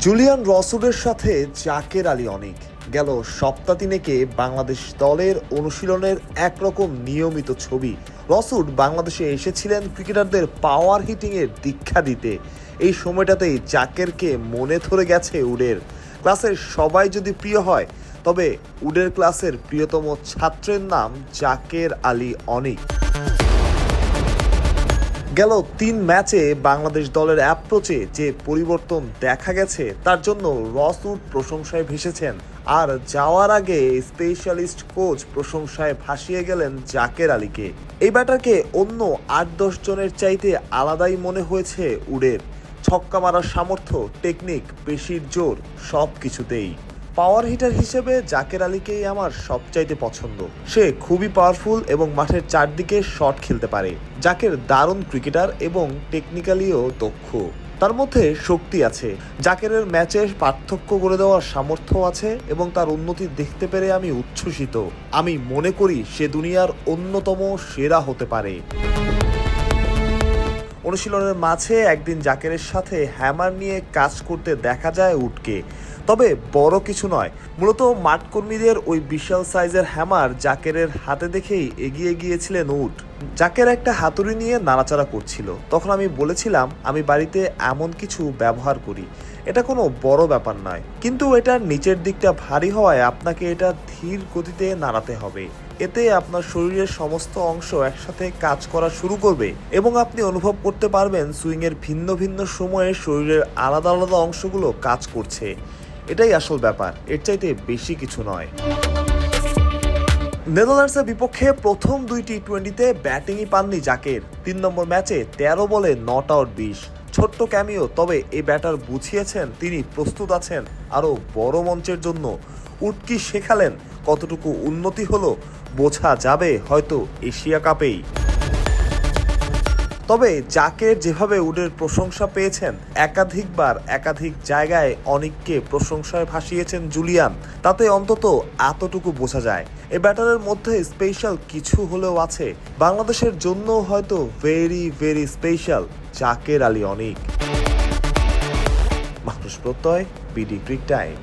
Julian রসুডের সাথে জাকের আলী অনেক। গেল সপ্তাহ তিনেকে বাংলাদেশ দলের অনুশীলনের একরকম নিয়মিত ছবি। রসুড বাংলাদেশে এসেছিলেন ক্রিকেটারদের পাওয়ার হিটিংয়ের দীক্ষা দিতে। এই সময়টাতেই জাকেরকে মনে ধরে গেছে উডের। ক্লাসের সবাই যদি প্রিয় হয়, তবে উডের ক্লাসের প্রিয়তম ছাত্রের নাম জাকের আলী অনিক। গেল তিন ম্যাচে বাংলাদেশ দলের অ্যাপ্রোচে যে পরিবর্তন দেখা গেছে, তার জন্য রসউড প্রশংসায় ভেসেছেন। আর যাওয়ার আগে স্পেশালিস্ট কোচ প্রশংসায় ভাসিয়ে গেলেন জাকের আলীকে। এই ব্যাটারকে অন্য আট দশ জনের চাইতে আলাদাই মনে হয়েছে উডের। ছক্কা মারার সামর্থ্য টেকনিক পেশির জোর সব কিছুতেই পাওয়ার হিটার হিসেবে জাকের আলীকেই আমার সবচাইতে পছন্দ। সে খুবই পাওয়ারফুল এবং মাঠের চারদিকে শট খেলতে পারে। জাকের দারুণ ক্রিকেটার এবং টেকনিক্যালিও দক্ষ। তার মধ্যে শক্তি আছে। জাকেরের ম্যাচে পার্থক্য করে দেওয়ার সামর্থ্য আছে এবং তার উন্নতি দেখতে পেরে আমি উচ্ছ্বসিত। আমি মনে করি সে দুনিয়ার অন্যতম সেরা হতে পারে। অনুশীলনের মাঝে একদিন জাকেরের সাথে হ্যামার নিয়ে কাজ করতে দেখা যায় উটকে। তবে বড় কিছু নয়, মূলত মাঠকর্মীদের ওই বিশাল সাইজের হ্যামার জাকেরের হাতে দেখেই এগিয়ে গিয়েছিলেন উট। জাকের একটা হাতুড়ি নিয়ে নাড়াচাড়া করছিল। তখন আমি বলেছিলাম, আমি বাড়িতে এমন কিছু ব্যবহার করি। এটা কোনো বড় ব্যাপার নয়। কিন্তু এটার নিচের দিকটা ভারী হওয়ায় আপনাকে এটা ধীর গতিতে নাড়াতে হবে। এতে আপনার শরীরের সমস্ত অংশ একসাথে কাজ করা শুরু করবে এবং আপনি অনুভব করতে পারবেন সুইংয়ের ভিন্ন ভিন্ন সময়ে শরীরের আলাদা আলাদা অংশগুলো কাজ করছে। এটাই আসল ব্যাপার, এর চাইতে বেশি কিছু নয়। নেদারল্যান্ডসের বিপক্ষে প্রথম দুই টি টোয়েন্টিতে ব্যাটিংই পাননি জাকের। তিন নম্বর ম্যাচে তেরো বলে নট আউট বিশ। ছোট্ট ক্যামিও, তবে এই ব্যাটার বুঝিয়েছেন তিনি প্রস্তুত আছেন আরও বড় মঞ্চের জন্য। উটকি শেখালেন কতটুকু উন্নতি হলো, বোঝা যাবে হয়তো এশিয়া কাপেই। তবে জাকের যেভাবে উডের প্রশংসা পেয়েছেন, একাধিকবার একাধিক জায়গায় অনেককে প্রশংসায় ভাসিয়েছেন জুলিয়ান। তাতে অন্তত এতটুকু বোঝা যায়। এ ব্যাটারের মধ্যে স্পেশাল কিছু হলেও আছে। বাংলাদেশের জন্য হয়তো very very special Jaker Ali অনেক। মানুষ প্রত্যয় বিডি ক্রিক টাইম